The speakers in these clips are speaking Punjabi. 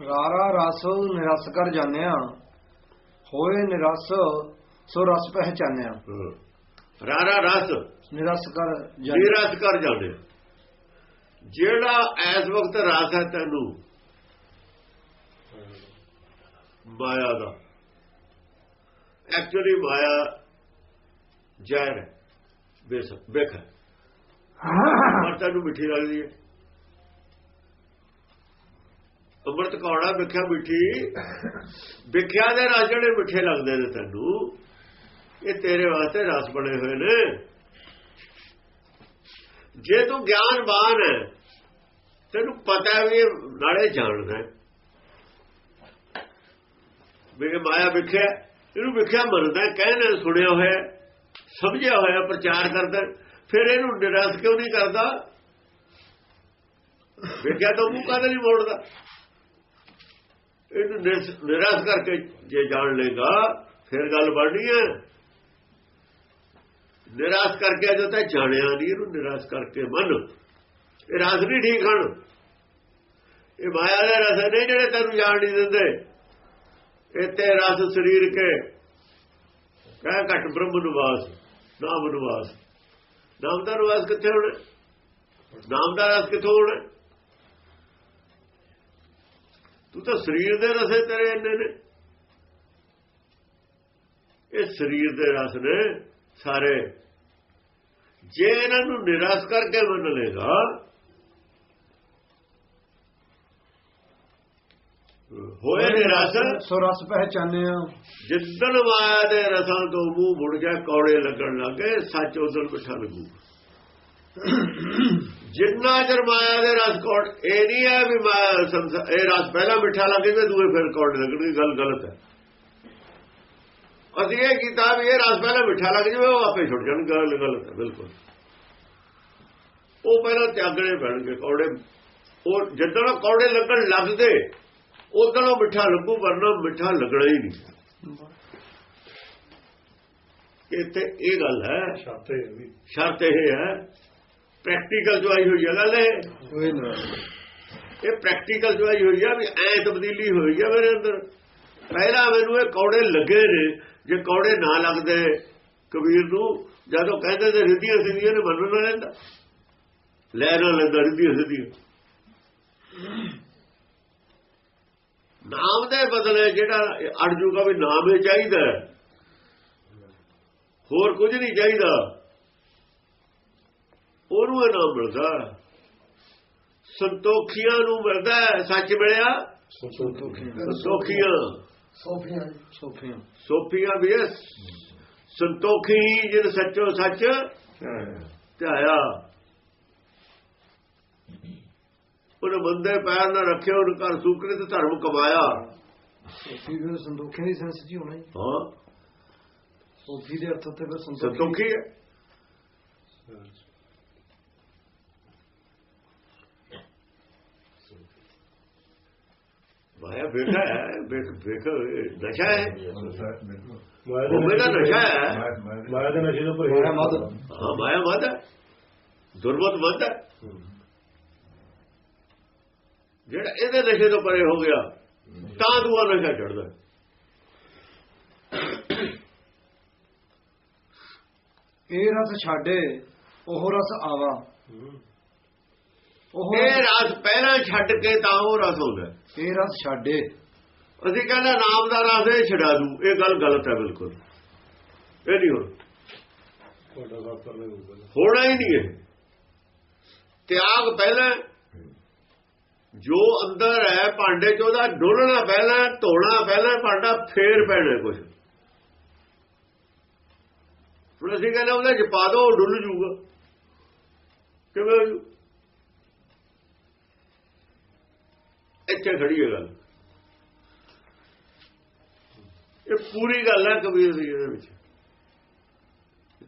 ਰਾਰਾ ਰਸ ਨਿਰਸ ਕਰ ਜਾਣਿਆ ਹੋਏ ਨਿਰਸ ਸੋ ਰਸ ਪਹਿਚਾਨਿਆ। ਰਾਰਾ ਰਸ ਨਿਰਸ ਕਰ ਜੀ ਜਾਣਿਆ ਰਸ ਕਰ ਜਾਣੇ ਜਿਹੜਾ ਇਸ ਵਕਤ ਰਸ ਹੈ ਤੈਨੂੰ ਮਾਇਆ ਦਾ। ਐਕਚੁਅਲੀ ਮਾਇਆ ਜ਼ਹਿਰ ਹੈ। ਬੇਸ ਬੇਖ ਹੈ। ਪਰ ਤੈਨੂੰ ਮਿੱਠੀ ਲੱਗਦੀ ਹੈ। ਅੰਮ੍ਰਿਤ ਕੌੜਾ ਵਿਖਿਆ ਮਿੱਠੀ। ਵਿਖਿਆ ਦੇ ਰਸ ਜਿਹੜੇ ਮਿੱਠੇ ਲੱਗਦੇ ਨੇ ਤੈਨੂੰ, ਇਹ ਤੇਰੇ ਵਾਸਤੇ ਰਸ ਬਣੇ ਹੋਏ ਨੇ। ਜੇ ਤੂੰ ਗਿਆਨਵਾਨ ਹੈ, ਤੈਨੂੰ ਪਤਾ ਵੀ ਇਹ ਨਾਲੇ ਜਾਣਦਾ ਹੈ। ਵੀ ਮਾਇਆ ਵਿਖਿਆ, ਇਹਨੂੰ ਵਿਖਿਆ ਮੰਨਦਾ ਕਹਿਣਾ ਸੁਣਿਆ ਹੋਇਆ ਸਮਝਿਆ ਹੋਇਆ ਪ੍ਰਚਾਰ ਕਰਦਾ ਫਿਰ ਇਹਨੂੰ ਨਿਰਾਸ਼ ਕਿਉਂ ਨਹੀਂ ਕਰਦਾ? ਵਿਖਿਆ ਤਾਂ ਮੂੰਹ ਕਾਹਦੇ ਨਹੀਂ ਮੋੜਦਾ? ਇਹਨੂੰ ਨਿਰਾਸ਼ ਕਰਕੇ ਜੇ ਜਾਣ ਲੇਗਾ ਫਿਰ ਗੱਲ ਬਣਨੀ ਹੈ। ਨਿਰਾਸ਼ ਕਰਕੇ ਜੋ ਤਾਂ ਜਾਣਿਆ ਨਹੀਂ, ਇਹਨੂੰ ਨਿਰਾਸ਼ ਕਰਕੇ ਮੰਨ। ਇਹ ਰਸ ਨਹੀਂ ਠੀਕ ਹਨ। ਇਹ ਮਾਇਆ ਦੇ ਰਸ ਨਹੀਂ ਜਿਹੜੇ ਤੈਨੂੰ ਜਾਣ ਨਹੀਂ ਦਿੰਦੇ। ਇੱਥੇ ਰਸ ਸਰੀਰ ਕੇ ਕਹਿ ਘਟ ਬ੍ਰਹਮ ਨਿਵਾਸ, ਨਾਮ ਨਿਵਾਸ। ਨਾਮ ਦਾ ਨਿਵਾਸ ਕਿੱਥੇ ਹੋਣਾ? ਨਾਮ ਦਾ ਰਸ ਕਿੱਥੋਂ ਹੋਣਾ? ਤੂੰ ਤਾਂ ਸਰੀਰ ਦੇ ਰਸੇ ਤੇਰੇ ਇੰਨੇ ਨੇ। ਇਹ ਸਰੀਰ ਦੇ ਰਸ ਨੇ ਸਾਰੇ। ਜੇ ਇਹਨਾਂ ਨੂੰ ਨਿਰਾਸ਼ ਕਰਕੇ ਮੰਨ ਲੇਗਾ ਹੋਏ ਨਿਰਾਸ਼। ਸੋ ਰਸ ਪਹਿਚਾਨਿਆ ਜਿੱਦਣ ਮਾਇਆ ਦੇ ਰਸਾਂ ਤੋਂ ਮੂੰਹ ਮੁੜ ਜਾ ਕੌੜੇ ਲੱਗਣ ਲੱਗੇ ਸੱਚ ਉਦੋਂ ਮਿੱਠਾ ਲੱਗੂ। ਜਿੰਨਾ ਚਿਰ ਮਾਇਆ ਦੇ ਰਸ ਕੌੜ ਇਹ ਨਹੀਂ ਹੈ ਵੀ ਮਾਇਆ ਇਹ ਰਸ ਪਹਿਲਾਂ ਮਿੱਠਾ ਲੱਗੇਗਾ ਦੂਏ ਫਿਰ ਕੌੜੇ ਲੱਗਣਗੇ ਗੱਲ ਗਲਤ ਹੈ। ਅਸੀਂ ਇਹ ਕੀਤਾ ਵੀ ਇਹ ਰਸ ਪਹਿਲਾਂ ਮਿੱਠਾ ਲੱਗ ਜਾਵੇ ਉਹ ਆਪੇ ਛੁੱਟ ਜਾਣ ਗੱਲ ਗਲਤ ਹੈ ਬਿਲਕੁਲ। ਉਹ ਪਹਿਲਾਂ ਤਿਆਗਣੇ ਪੈਣਗੇ ਕੌੜੇ। ਉਹ ਜਦੋਂ ਕੌੜੇ ਲੱਗਣ ਲੱਗਦੇ ਉਦੋਂ ਮਿੱਠਾ ਲੱਗੂ ਵਰਨਾ ਮਿੱਠਾ ਲੱਗਣਾ ਹੀ ਨਹੀਂ। ਇੱਥੇ ਇਹ ਗੱਲ ਹੈ। ਸ਼ਰਤ ਇਹ ਹੈ ਪ੍ਰੈਕਟੀਕਲ ਜੋ ਆਈ ਹੋਈ ਹੈ ਗੱਲ ਇਹ। ਇਹ ਪ੍ਰੈਕਟੀਕਲ ਜੋ ਆਈ ਹੋਈ ਹੈ ਵੀ ਐ ਤਬਦੀਲੀ ਹੋਈ ਹੈ ਮੇਰੇ ਅੰਦਰ। ਪਹਿਲਾਂ ਮੈਨੂੰ ਇਹ ਕੌੜੇ ਲੱਗੇ ਨੇ ਜੇ ਕੌੜੇ ਨਾ ਲੱਗਦੇ ਕਬੀਰ ਨੂੰ ਜਦੋਂ ਕਹਿੰਦੇ ਤੇ ਰਿੱਧੀਆਂ ਸਿੱਧੀਆਂ ਨੇ ਮੰਨ ਨਾ ਲੈਂਦਾ। ਲੈ ਨਾ ਲੈਂਦਾ ਰਿੱਧੀਆਂ ਸਿੱਧੀਆਂ। ਨਾਮ ਦੇ ਬਦਲੇ ਜਿਹੜਾ ਅੜ ਜੂਗਾ ਵੀ ਨਾਮ ਹੀ ਚਾਹੀਦਾ। ਹੋਰ ਕੁਝ ਨਹੀਂ ਚਾਹੀਦਾ। ਉਹਨੂੰ ਇਹ ਨਾਮ ਮਿਲਦਾ। ਸੰਤੋਖੀਆਂ ਨੂੰ ਮਿਲਦਾ ਸੱਚ ਮਿਲਿਆ? ਸੰਤੋਖੀਆਂ। ਸੋਫੀਆਂ। ਸੋਫੀਆਂ। ਸੋਫੀਆਂ ਵੀ। ਸੰਤੋਖੀ ਜਿਨ ਸੱਚੋ ਸੱਚ ਧਿਆਇਆ। ਉਹਨੇ ਬੰਦੇ ਪੈਰ ਨਾ ਰੱਖਿਆ ਉਹਨੇ ਘਰ ਸੂਕਰੇ ਤੇ ਧਰਮ ਕਮਾਇਆ। ਸੋਫੀ ਫਿਰ ਸੰਤੋਖੀ ਦੀ ਸੈਂਸ ਜੀ ਹੋਣਾ। ਹਾਂ। ਸੋਫੀ ਦੇ ਅਰਥ ਸੰਤੋਖੀ। ਸੰਤੋਖੀ ਹੈ ਮਾਇਆ ਬੇਟਾ ਹੈ ਵੇਖ ਵੇਖ ਇਹ ਨਸ਼ਾ ਹੈ। ਉਹ ਮੇਰਾ ਨਸ਼ਾ ਹੈ। ਮਾਇਆ ਦੇ ਨਸ਼ੇ ਤੋਂ ਮਾਇਆ ਮਦ ਹਾਂ ਮਾਇਆ ਮਦ ਹੈ। ਦੁਰਮਤ ਮਦ ਹੈ। ਜਿਹੜਾ ਇਹਦੇ ਨਸ਼ੇ ਤੋਂ ਪਰੇ ਹੋ ਗਿਆ ਤਾਂ ਦੂਆ ਨਸ਼ਾ ਚੜਦਾ ਇਹ ਰਸ ਛਾੜੇ ਉਹ ਰਸ ਆਵਾ। ਉਹ ਇਹ ਰਸ ਪਹਿਲਾਂ ਛੱਡ ਕੇ ਤਾਂ ਉਹ ਰਸ ਹੁੰਦਾ। ਇਹ ਰਸ ਛਾੜੇ ਅਸੀਂ ਕਹਿੰਦੇ ਨਾਮ ਦਾ ਰਸ ਇਹ ਛਡਾ ਦੂ ਇਹ ਗੱਲ ਗਲਤ ਹੈ ਬਿਲਕੁਲ। ਇਹ ਨਹੀਂ ਹੋਣਾ। ਹੀ ਨਹੀਂ ਇਹ। ਤਿਆਗ ਪਹਿਲਾਂ ਜੋ ਅੰਦਰ ਹੈ ਭਾਂਡੇ ਚ ਉਹਦਾ ਡੋਲਣਾ ਪਹਿਲਾਂ ਧੋਣਾ ਪਹਿਲਾਂ ਭਾਂਡਾ ਫੇਰ ਪੈਣਾ ਕੁਝ ਹੁਣ ਅਸੀਂ ਕਹਿੰਦੇ ਉਹਦੇ ਚ ਪਾ ਦੋ ਉਹ ਡੁੱਲ ਜੂਗਾ। ਕਿਵੇਂ ਹੋ ਜੂ? ਇੱਥੇ ਖੜੀ ਹੈ ਗੱਲ। ਇਹ ਪੂਰੀ ਗੱਲ ਹੈ ਕਬੀਰ ਦੀ ਇਹਦੇ ਵਿੱਚ।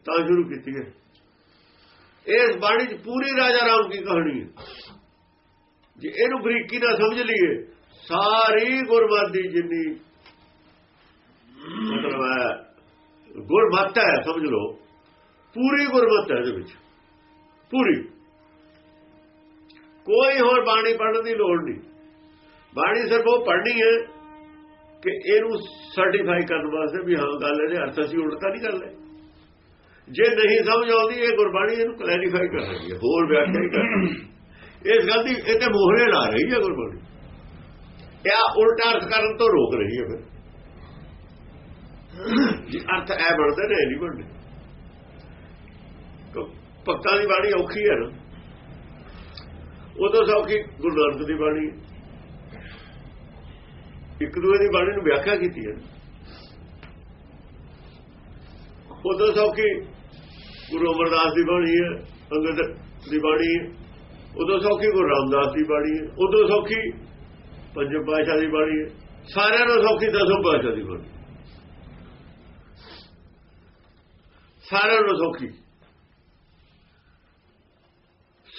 ਤਾਂ ਸ਼ੁਰੂ ਕੀਤੀ ਹੈ। ਇਸ ਬਾਣੀ 'ਚ ਪੂਰੀ ਰਾਜਾ ਰਾਮ ਦੀ ਕਹਾਣੀ ਹੈ। ਜੇ ਇਹਨੂੰ ਬਰੀਕੀ ਨਾਲ ਸਮਝ ਲਈਏ, ਸਾਰੀ ਗੁਰਮਤਿ ਦੀ ਜਿੰਨੀ ਮਤਲਬ ਹੈ, ਗੁਰਮਤਿ ਹੈ, ਸਮਝ ਲਓ, ਪੂਰੀ ਗੁਰਮਤਿ ਹੈ ਇਹਦੇ ਵਿੱਚ। ਪੂਰੀ। ਕੋਈ ਹੋਰ ਬਾਣੀ ਪੜ੍ਹਨ ਦੀ ਲੋੜ ਨਹੀਂ। ਬਾਣੀ ਸਿਰਫ ਉਹ ਪੜ੍ਹਨੀ ਹੈ ਕਿ ਇਹਨੂੰ ਸਰਟੀਫਾਈ ਕਰਨ ਵਾਸਤੇ ਵੀ ਹਾਂ, ਗੱਲ ਇਹਦੇ ਅਰਥ ਅਸੀਂ ਉਲਟਾ ਨਹੀਂ ਕਰ ਲੈ ਜੇ ਨਹੀਂ ਸਮਝ ਆਉਂਦੀ, ਇਹ ਗੁਰਬਾਣੀ ਇਹਨੂੰ ਕਲੈਰੀਫਾਈ ਕਰ ਰਹੀ ਹੈ, ਹੋਰ ਵਿਆਖਿਆ ਕਰ ਇਸ ਗੱਲ ਦੀ ਇਹ ਤੇ ਮੋਹਰੇ ਲਾ ਰਹੀ ਹੈ ਗੁਰਬਾਣੀ। ਇਹ ਉਲਟਾ ਅਰਥ ਕਰਨ ਤੋਂ ਰੋਕ ਰਹੀ ਹੈ ਫਿਰ। ਜੀ, ਅਰਥ ਐ ਬਣਦੇ ਨੇ, ਇਹ ਨਹੀਂ ਬਣਦੇ। ਕ- ਦੀ ਬਾਣੀ ਔਖੀ ਹੈ ਨਾ। ਉਦੋਂ ਸੌਖੀ ਗੁਰੂ ਨਾਨਕ ਦੀ ਬਾਣੀ ਇੱਕ ਦੂਏ ਦੀ ਬਾਣੀ ਨੂੰ ਵਿਆਖਿਆ ਕੀਤੀ ਹੈ। ਉਦੋਂ ਸੌਖੀ। ਗੁਰੂ ਅਮਰਦਾਸ ਦੀ ਬਾਣੀ ਹੈ ਅੰਗਦ ਦੀ ਬਾਣੀ ਹੈ। ਉਦੋਂ ਸੌਖੀ, ਗੁਰੂ ਰਾਮਦਾਸ ਦੀ ਬਾਣੀ ਹੈ। ਉਦੋਂ ਸੌਖੀ, ਪੰਜਮ ਪਾਤਸ਼ਾਹ ਦੀ ਬਾਣੀ ਹੈ। ਸਾਰਿਆਂ ਨੂੰ ਸੌਖੀ ਦਸਮ ਪਾਤਸ਼ਾਹ ਦੀ ਬਾਣੀ। ਸਾਰਿਆਂ ਨੂੰ ਸੌਖੀ।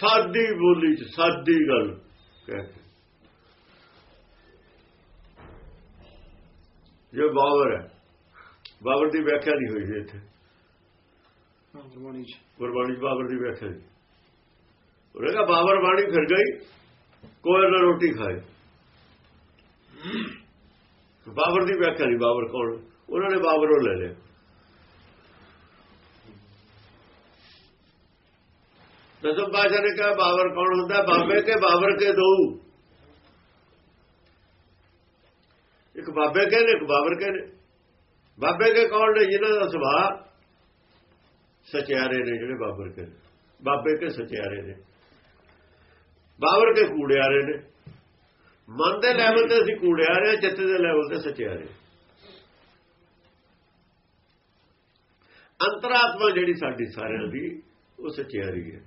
ਸਾਦੀ ਬੋਲੀ ਚ ਸਾਦੀ ਗੱਲ ਕਹਿੰਦੇ ਜੋ ਬਾਬਰ ਹੈ। ਬਾਬਰ ਦੀ ਵਿਆਖਿਆ ਨਹੀਂ ਹੋਈ ਇੱਥੇ। ਗੁਰਬਾਣੀ ਚ। ਗੁਰਬਾਣੀ 'ਚ ਬਾਬਰ ਦੀ ਵਿਆਖਿਆ ਨਹੀਂ। ਉਹਨੇ ਕਿਹਾ ਬਾਬਰ ਬਾਣੀ ਫਿਰ ਗਈ ਕੋਈ ਨਾ ਰੋਟੀ ਖਾਏ। ਬਾਬਰ ਦੀ ਵਿਆਖਿਆ ਨਹੀਂ ਬਾਬਰ ਕੌਣ? ਉਹਨਾਂ ਨੇ ਬਾਬਰੋਂ ਲੈ ਲਿਆ। ਦਸਮ ਪਾਸ਼ਾ ਨੇ ਕਿਹਾ ਬਾਬਰ ਕੌਣ ਹੁੰਦਾ? ਬਾਬੇ ਕੇ ਬਾਬਰ ਕੇ ਦੋ ਇੱਕ ਬਾਬੇ ਕੇ ਨੇ ਇੱਕ ਬਾਬਰ ਕੇ ਨੇ ਬਾਬੇ ਕੇ ਕੌਣ ਨੇ? ਜਿਨ੍ਹਾਂ ਦਾ ਸੁਭਾਅ ਸਚਿਆਰੇ ਨੇ ਜਿਹੜੇ ਬਾਬਰ ਕੇ ਨੇ। ਬਾਬੇ ਕੇ ਸਚਿਆਰੇ ਨੇ। ਬਾਬਰ ਕੇ ਕੂੜਿਆਰੇ ਨੇ। ਮਨ ਦੇ ਲੈਵਲ ਤੇ ਅਸੀਂ ਕੂੜਿਆਰੇ ਹਾਂ, ਚਿੱਤ ਦੇ ਲੈਵਲ ਤੇ ਸਚਿਆਰੇ ਅੰਤਰਾਤਮਾ ਜਿਹੜੀ ਸਾਡੀ ਸਾਰਿਆਂ ਦੀ ਉਹ ਸਚਿਆਰੀ ਹੈ।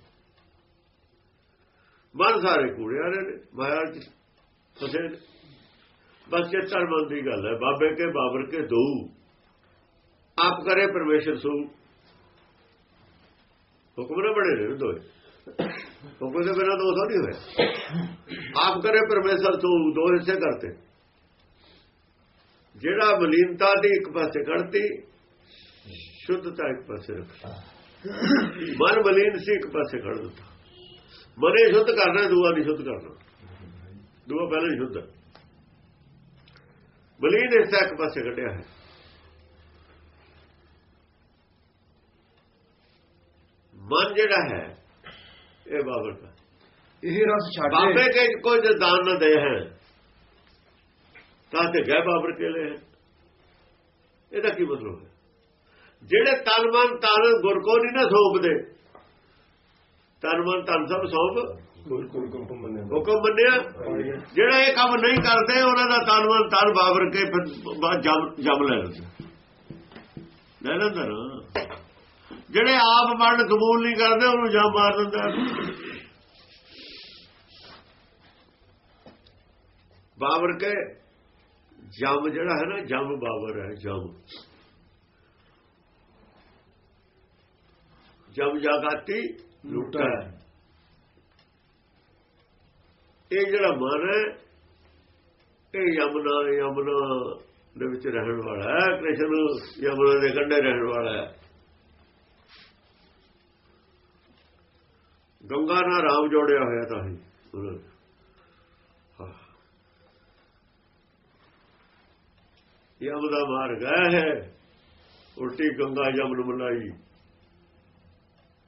ਮਨ ਸਾਰੇ ਕੂੜਿਆਰੇ ਨੇ। ਮਾਇਆ ਚ ਫਸੇ ਨੇ। ਬਸ ਚਿੱਤਰ ਮਨ ਦੀ ਗੱਲ ਹੈ, ਬਾਬੇ ਕੇ ਬਾਬਰ ਕੇ ਦੋ। ਆਪ ਕਰੇ ਪਰਮੇਸ਼ਰ ਸੂ। ਹੁਕਮ ਨਾ ਬੜੇ ਨੇ ਦੋਏ। ਹੁਕਮ ਦੇ ਬਿਨਾਂ ਦੋ ਨਹੀਂ ਹੋਇਆ ਆਪ ਕਰੇ ਪਰਮੇਸ਼ਰ ਸੂ, ਦੋ ਹਿੱਸੇ ਕਰਤੇ। ਜਿਹੜਾ ਮਲੀਨਤਾ ਦੀ ਇੱਕ ਪਾਸੇ ਕੱਢਤੀ, ਸ਼ੁੱਧਤਾ ਇੱਕ ਪਾਸੇ ਰੱਖੀ। ਮਨ ਮਲੀਨ ਸੀ, ਇੱਕ ਪਾਸੇ ਕੱਢ ਦਿੱਤਾ। ਮਨੇ ਸ਼ੁੱਧ ਕਰਨਾ, ਦੂਆ ਨਹੀਂ ਸ਼ੁੱਧ ਕਰਨਾ। ਦੂਆ ਪਹਿਲਾਂ ਹੀ ਸ਼ੁੱਧ ਹੈ। ਬਲੀਨ ਇਸ ਦਾ ਇੱਕ ਪਾਸੇ ਕੱਢਿਆ ਹੈ। ਮਨ ਜਿਹੜਾ ਹੈ ਇਹ ਬਾਬਰ ਦਾ। ਇਹ ਰਸ ਛੱਡ ਬਾਬੇ ਕੇ ਕੋਈ ਦਾਨ ਨਾ ਦੇ ਹੈ ਤਾਂ ਤੇ ਗਏ ਬਾਬਰ ਕੇ ਲੈ ਇਹਦਾ ਕੀ ਮਤਲਬ ਹੈ? ਜਿਹੜੇ ਤਨ ਮਨ ਤਨ ਗੁਰ ਕੋ ਨਹੀਂ ਨਾ ਸੌਂਪਦੇ ਤਨ ਮਨ ਤਨ ਸਭ ਸੌਂਪ ਹੁਕਮ ਮੰਨਿਆ ਜਿਹੜਾ ਇਹ ਕੰਮ ਨਹੀਂ ਕਰਦੇ ਉਹਨਾਂ ਦਾ ਤਨ ਮਨ ਤਨ ਬਾਬਰ ਕੇ ਫਿਰ ਜਮ ਜਮ ਲੈ ਲੈਂਦੇ। ਲੈ ਲੈਂਦਾ ਨਾ। ਜਿਹੜੇ ਆਪ ਮਨ ਕਬੂਲ ਨਹੀਂ ਕਰਦੇ ਉਹਨੂੰ ਜਮ ਮਾਰ ਦਿੰਦਾ ਬਾਬਰ ਕੇ ਜਮ ਜਿਹੜਾ ਹੈ ਨਾ ਜਮ ਬਾਬਰ ਹੈ ਜਮ। ਜਮ ਜਾਗਾਤੀ ਲੁੱਟਾ ਹੈ ਇਹ ਜਿਹੜਾ ਮਨ ਹੈ, ਇਹ ਯਮਨਾ ਯਮਨਾ ਦੇ ਵਿੱਚ ਰਹਿਣ ਵਾਲਾ ਹੈ, ਕ੍ਰਿਸ਼ਨ ਯਮਨਾ ਦੇ ਕੰਢੇ ਰਹਿਣ ਵਾਲਾ ਹੈ। ਗੰਗਾ ਨਾਲ ਰਾਮ ਜੋੜਿਆ ਹੋਇਆ ਤਾਂ ਹੀ। ਯਮ ਦਾ ਮਾਰਗ ਹੈ ਉਲਟੀ ਗੰਗਾ ਯਮਨ ਮਲਾਈ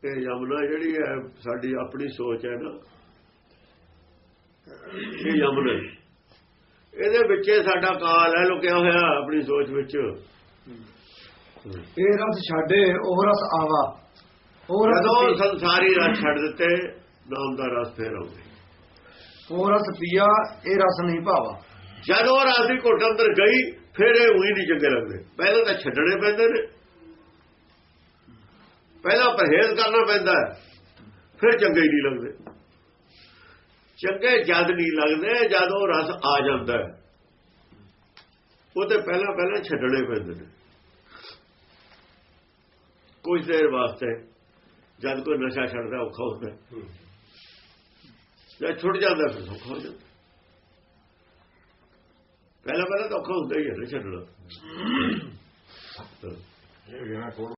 ਇਹ ਯਮਨਾ ਜਿਹੜੀ ਹੈ, ਸਾਡੀ ਆਪਣੀ ਸੋਚ ਹੈ ਨਾ। ਇਹ ਯਮਨ ਇਹਦੇ ਵਿੱਚ ਸਾਡਾ ਕਾਲ ਹੈ ਲੁਕਿਆ ਹੋਇਆ ਆਪਣੀ ਸੋਚ ਵਿੱਚ। ਇਹ ਰਸ ਛੱਡੇ ਉਹ ਰਸ ਆਵਾ। ਉਹ ਰਸ ਜਦੋਂ ਸੰਸਾਰੀ ਰਸ ਛੱਡ ਦਿੱਤੇ ਨਾਮ ਦਾ ਰਸ ਫੇਰ ਆਉਂਦੇ। ਉਹ ਰਸ ਪੀਆ ਇਹ ਰਸ ਨਹੀਂ ਭਾਵਾ। ਜਦੋਂ ਰਸ ਦੀ ਘੁੱਟ ਅੰਦਰ ਗਈ ਫਿਰ ਇਹ ਉਹੀ ਨਹੀਂ ਚੰਗੇ ਲੱਗਦੇ। ਪਹਿਲਾਂ ਤਾਂ ਛੱਡਣੇ ਪੈਂਦੇ ਨੇ। ਪਹਿਲਾਂ ਪਰਹੇਜ਼ ਕਰਨਾ ਪੈਂਦਾ ਫਿਰ ਚੰਗੇ ਹੀ ਨਹੀਂ ਲੱਗਦੇ। ਚੰਗੇ ਜਦ ਨਹੀਂ ਲੱਗਦੇ ਜਦੋਂ ਰਸ ਆ ਜਾਂਦਾ ਉਹ ਤੇ ਪਹਿਲਾਂ ਪਹਿਲਾਂ ਛੱਡਣੇ ਪੈਂਦੇ ਨੇ। ਕੁਝ ਦੇਰ ਵਾਸਤੇ ਜਦ ਕੋਈ ਨਸ਼ਾ ਛੱਡਦਾ ਔਖਾ ਹੁੰਦਾ। ਜਦ ਛੁੱਟ ਜਾਂਦਾ ਫਿਰ ਸੌਖਾ ਹੋ ਜਾਂਦਾ। ਪਹਿਲਾਂ ਪਹਿਲਾਂ ਤਾਂ ਔਖਾ ਹੁੰਦਾ ਹੀ ਹੈ ਛੱਡਣਾ।